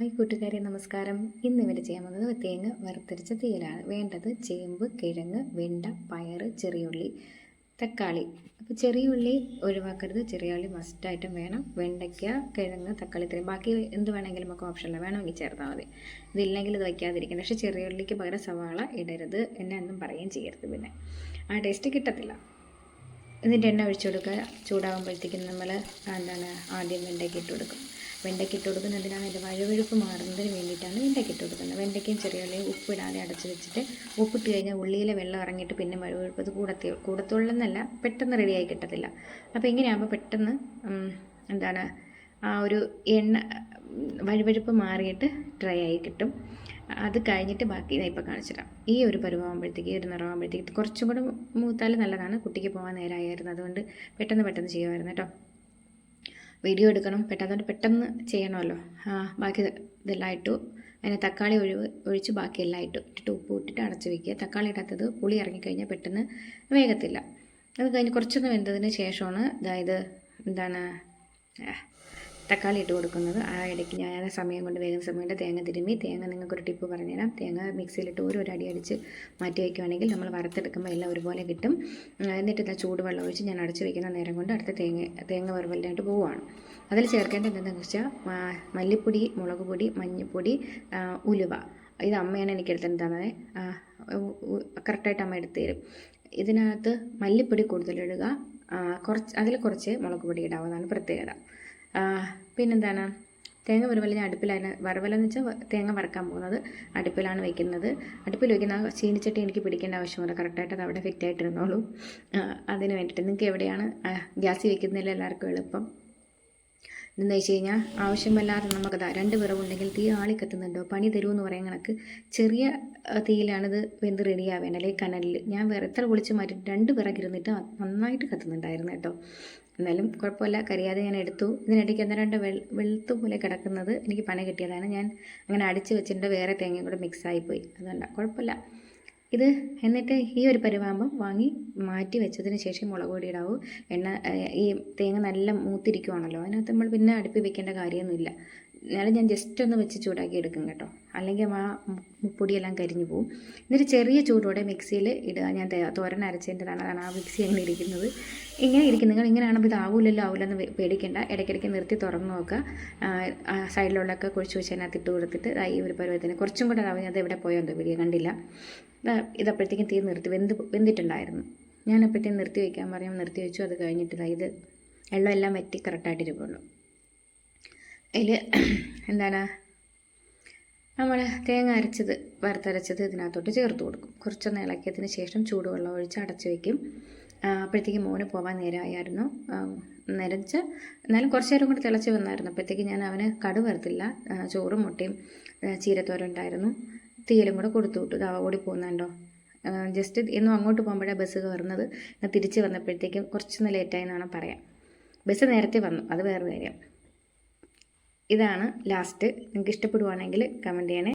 Hi കൂട്ടുകാരെ നമസ്കാരം. ഇന്ന് ഇവർ ചെയ്യാൻ പോകുന്നത് തേങ്ങ വറുത്തരച്ച തീയലാണ് വേണ്ടത് ചേമ്പ് കിഴങ്ങ് വെണ്ട പയറ് ചെറിയുള്ളി തക്കാളി. അപ്പോൾ ചെറിയ ചെറിയുള്ളി ഒഴിവാക്കരുത്. ചെറിയ ഉള്ളി മസ്റ്റായിട്ടും വേണം. വെണ്ടയ്ക്ക കിഴങ്ങ് തക്കാളി ഇത്രയും. ബാക്കി എന്ത് വേണമെങ്കിലും നമുക്ക് ഓപ്ഷനില്ല വേണമെങ്കിൽ ചേർത്താൽ മതി. ഇതില്ലെങ്കിൽ ഇത് വയ്ക്കാതിരിക്കണം പക്ഷേ ചെറിയ ഉള്ളിക്ക് പകരം സവാള ഇടരുത് എന്നെ ഒന്നും പറയുകയും ചെയ്യരുത് പിന്നെ. ആ ടേസ്റ്റ് കിട്ടത്തില്ല. എന്നിട്ട് എണ്ണ ഒഴിച്ചു കൊടുക്കുക. ചൂടാകുമ്പോഴത്തേക്കും നമ്മൾ എന്താണ് ആദ്യം വെണ്ടയ്ക്ക് ഇട്ട് കൊടുക്കും. വെണ്ടയ്ക്ക് ഇട്ട് കൊടുക്കുന്നതിനാണ് അതിന്റെ വഴുവഴുപ്പ് മാറുന്നതിന് വേണ്ടിയിട്ടാണ് വെണ്ടയ്ക്ക് ഇട്ട് കൊടുക്കുന്നത്. വെണ്ടയ്ക്കയും ചെറിയ ഉള്ളിയും ഉപ്പിടാതെ അടച്ചു വെച്ചിട്ട് ഉപ്പിട്ട് കഴിഞ്ഞാൽ ഉള്ളിയിലെ വെള്ളം ഇറങ്ങിയിട്ട് പിന്നെ വഴുവഴുപ്പ് അത് കൂടത്തി കൂടത്തുള്ളെന്നല്ല പെട്ടെന്ന് റെഡിയായി കിട്ടത്തില്ല. അപ്പോൾ ഇങ്ങനെയാകുമ്പോൾ പെട്ടെന്ന് എന്താണ് ആ ഒരു എണ്ണ വഴുവഴുപ്പ് മാറിയിട്ട് ഡ്രൈ ആയി കിട്ടും. അത് കഴിഞ്ഞിട്ട് ബാക്കി ഞാൻ ഇപ്പോൾ കാണിച്ചിടാം ഈ ഒരു പരുവാകുമ്പോഴത്തേക്ക് ഒരു നിറവാകുമ്പോഴത്തേക്ക് കുറച്ചും കൂടെ മൂത്താൽ നല്ലതാണ്. കുട്ടിക്ക് പോകാൻ നേരമായിരുന്നു അതുകൊണ്ട് പെട്ടെന്ന് പെട്ടെന്ന് ചെയ്യുമായിരുന്നു കേട്ടോ. വീഡിയോ എടുക്കണം. പെട്ടെന്ന് പെട്ടെന്ന് ചെയ്യണമല്ലോ. ആ ബാക്കി ഇതെല്ലാം ഇട്ടു. അതിന് തക്കാളി ഒഴിവ് ഒഴിച്ച് ബാക്കിയെല്ലാം ഇട്ടു. ഇട്ടിട്ട് ഉപ്പ് ഇട്ടിട്ട് അടച്ച് വയ്ക്കുക തക്കാളി ഇടാത്തത് പുളി ഇറങ്ങിക്കഴിഞ്ഞാൽ പെട്ടെന്ന് വേഗത്തില്ല അത് കഴിഞ്ഞ് കുറച്ചൊന്ന് വെന്തതിന് ശേഷമാണ് അതായത് എന്താണ് തക്കാളി ഇട്ട് കൊടുക്കുന്നത്. ആ ഇടയ്ക്ക് ഞാൻ സമയം കൊണ്ട് വേഗം സമയം കൊണ്ട് തേങ്ങ തിരുമ്മി തേങ്ങ നിങ്ങൾക്കൊരു ടിപ്പ് പറഞ്ഞുതരാം. തേങ്ങ മിക്സിയിലിട്ട് ഒരു അടി അടിച്ച് മാറ്റി വയ്ക്കുവാണെങ്കിൽ നമ്മൾ വറുത്തെടുക്കുമ്പോൾ എല്ലാം ഒരുപോലെ കിട്ടും. എന്നിട്ട് ഇതാ ചൂടുവെള്ളം ഒഴിച്ച് ഞാൻ അടച്ച് വയ്ക്കുന്ന നേരം കൊണ്ട് അടുത്ത തേങ്ങ തേങ്ങ വറുവലിനായിട്ട് പോവുകയാണ് അതിൽ ചേർക്കേണ്ടത് എന്താണെന്ന് വെച്ചാൽ മല്ലിപ്പൊടി മുളക് പൊടി മഞ്ഞൾപ്പൊടി ഉലുവ. ഇത് അമ്മയാണ് എനിക്ക് എടുത്തിട്ട് തന്നത്. കറക്റ്റായിട്ട് അമ്മ എടുത്തു തരും. ഇതിനകത്ത് മല്ലിപ്പൊടി കൂടുതലിടുക. കുറച്ച് അതിൽ കുറച്ച് മുളക് പൊടി ഇടാവുന്നതാണ് പ്രത്യേകത. പിന്നെന്താണ്? തേങ്ങ വറുവൽ ഞാൻ അടുപ്പിലാണ് വറവലെന്ന് വെച്ചാൽ തേങ്ങ വറക്കാൻ പോകുന്നത്. അടുപ്പിലാണ് വയ്ക്കുന്നത് അടുപ്പിൽ വയ്ക്കുന്ന ചീനിച്ചട്ടി എനിക്ക് പിടിക്കേണ്ട ആവശ്യമില്ല. കറക്റ്റായിട്ട് അത് അവിടെ ഫിറ്റ് ആയിട്ടിരുന്നോളൂ അതിന് വേണ്ടിയിട്ട്. നിങ്ങൾക്ക് എവിടെയാണ്? ഗ്യാസ് വയ്ക്കുന്നതിൽ എല്ലാവർക്കും എളുപ്പം. എന്താ വെച്ച് കഴിഞ്ഞാൽ ആവശ്യമല്ലാതെ നമുക്കതാ രണ്ട് വിറവുണ്ടെങ്കിൽ തീ ആളി കത്തുന്നുണ്ടോ? പണി തരുമെന്ന് പറയാൻ കണക്ക് ചെറിയ തീയിലാണിത് വെന്ത് റെഡിയാവേണ്ട അല്ലെങ്കിൽ കനലിൽ ഞാൻ വേറെ എത്ര മാറ്റി രണ്ട് വിറകിരുന്നിട്ട് നന്നായിട്ട് കത്തുന്നുണ്ടായിരുന്നു കേട്ടോ. എന്നാലും കുഴപ്പമില്ല കരിയാതെ ഞാൻ എടുത്തു. ഇതിനിടയ്ക്ക് ഒന്ന് രണ്ട് വെൾ വെളുത്തു പോലെ കിടക്കുന്നത് എനിക്ക് പണി കിട്ടിയതാണ്. ഞാൻ അങ്ങനെ അടിച്ച് വെച്ചിട്ടുണ്ട് വേറെ തേങ്ങയും കൂടെ മിക്സായിപ്പോയി അതുകൊണ്ടാണ് കുഴപ്പമില്ല. ഇത് എന്നിട്ട് ഈ ഒരു പരിവാമ്പം വാങ്ങി മാറ്റി വെച്ചതിന് ശേഷം മുളക് പൊടി ഇടാവൂ. എണ്ണ ഈ തേങ്ങ നല്ല മൂത്തിരിക്കുവാണല്ലോ. അതിനകത്ത് നമ്മൾ പിന്നെ അടുപ്പിൽ വെക്കേണ്ട കാര്യമൊന്നുമില്ല. എന്നാലും ഞാൻ ജസ്റ്റ് ഒന്ന് വെച്ച് ചൂടാക്കി എടുക്കും കേട്ടോ. അല്ലെങ്കിൽ ആ മുപ്പൊടിയെല്ലാം കരിഞ്ഞു പോകും എന്നിട്ട് ചെറിയ ചൂടോടെ മിക്സിയിൽ ഇടുക. ഞാൻ തോരൻ അരച്ചതിന്റെതാണ് അതാണ് ആ മിക്സി അങ്ങനെ ഇരിക്കുന്നത്. ഇങ്ങനെ ഇരിക്കും. നിങ്ങൾ ഇങ്ങനെയാണെങ്കിൽ ഇത് ആവില്ലല്ലോ പേടിക്കേണ്ട. ഇടയ്ക്കിടയ്ക്ക് നിർത്തി തുറന്ന് നോക്കുക. സൈഡിലുള്ളൊക്കെ കുഴിച്ച് വെച്ച് അതിനകത്ത് ഇട്ട് കൊടുത്തിട്ട് ഈ ഒരു പരുവത്തിന് കുറച്ചും കൂടെ ആവും അത് എവിടെ പോയോ എന്തോ വീഡിയോ കണ്ടില്ല. ഇതപ്പോഴത്തേക്കും തീ നിർത്തി വെന്ത് വെന്തിട്ടുണ്ടായിരുന്നു. ഞാനപ്പോഴത്തേക്കും നിർത്തി വയ്ക്കാൻ പറയാം നിർത്തി വെച്ചു. അത് കഴിഞ്ഞിട്ട് ഇത് എള്ളം എല്ലാം വറ്റി കറക്റ്റായിട്ടിരിക്കുള്ളൂ അതിൽ എന്താണ്? നമ്മൾ തേങ്ങ അരച്ചത് വറുത്തരച്ചത് ഇതിനകത്തോട്ട് ചേർത്ത് കൊടുക്കും. കുറച്ചൊന്ന് ഇളക്കിയതിന് ശേഷം ചൂടുവെള്ളം ഒഴിച്ച് അടച്ചു വയ്ക്കും അപ്പോഴത്തേക്ക് മോന് പോകാൻ നേരമായിരുന്നു. നിരച്ച് എന്നാലും കുറച്ച് നേരം കൂടി തിളച്ച് വന്നായിരുന്നു. അപ്പോഴത്തേക്ക് ഞാൻ അവന് കടു വരത്തില്ല ചോറും മുട്ടയും ചീരത്തോരം ഉണ്ടായിരുന്നു. തീയലും കൂടെ കൊടുത്തു വിട്ടു. ദാവ ഓടി പോകുന്നുണ്ടോ ജസ്റ്റ് ഇന്നും അങ്ങോട്ട് പോകുമ്പോഴേ ബസ് കയറുന്നത്. തിരിച്ച് വന്നപ്പോഴത്തേക്കും കുറച്ചൊന്ന് ലേറ്റായി എന്നാണ് പറയാം. ബസ് നേരത്തെ വന്നു. അത് വേറെ കാര്യം. ഇതാണ് ലാസ്റ്റ്. നിങ്ങൾക്ക് ഇഷ്ടപ്പെടുവാണെങ്കിൽ കമന്റ് ചെയ്യണേ.